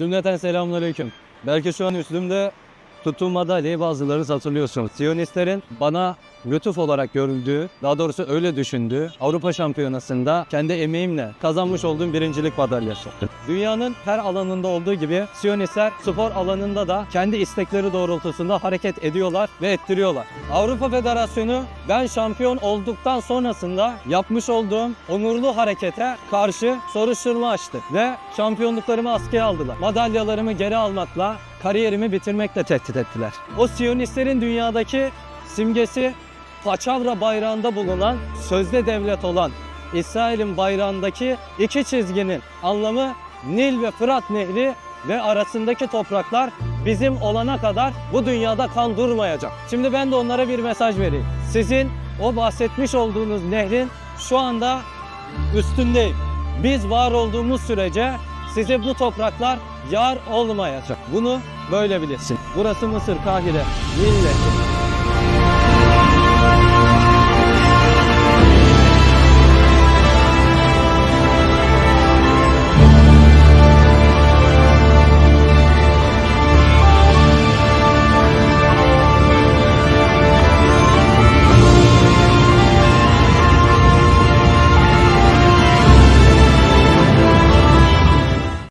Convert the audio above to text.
Cümleten selamünaleyküm. Belki şu an üstümde tuttuğum madalyayı bazılarınız hatırlıyorsunuz. Siyonistlerin bana lütuf olarak görüldüğü, daha doğrusu öyle düşündüğü Avrupa Şampiyonası'nda kendi emeğimle kazanmış olduğum birincilik madalyası. Dünyanın her alanında olduğu gibi Siyonistler spor alanında da kendi istekleri doğrultusunda hareket ediyorlar ve ettiriyorlar. Avrupa Federasyonu ben şampiyon olduktan sonrasında yapmış olduğum onurlu harekete karşı soruşturma açtı ve şampiyonluklarımı askıya aldılar. Madalyalarımı geri almakla kariyerimi bitirmekle tehdit ettiler. O Siyonistlerin dünyadaki simgesi Paçavra bayrağında bulunan sözde devlet olan İsrail'in bayrağındaki iki çizginin anlamı Nil ve Fırat Nehri ve arasındaki topraklar bizim olana kadar bu dünyada kan durmayacak. Şimdi ben de onlara bir mesaj vereyim. Sizin o bahsetmiş olduğunuz nehrin şu anda üstündeyim. Biz var olduğumuz sürece size bu topraklar yar olmayacak. Bunu böyle bilirsin. Burası Mısır, Kahire, Nil Nehri.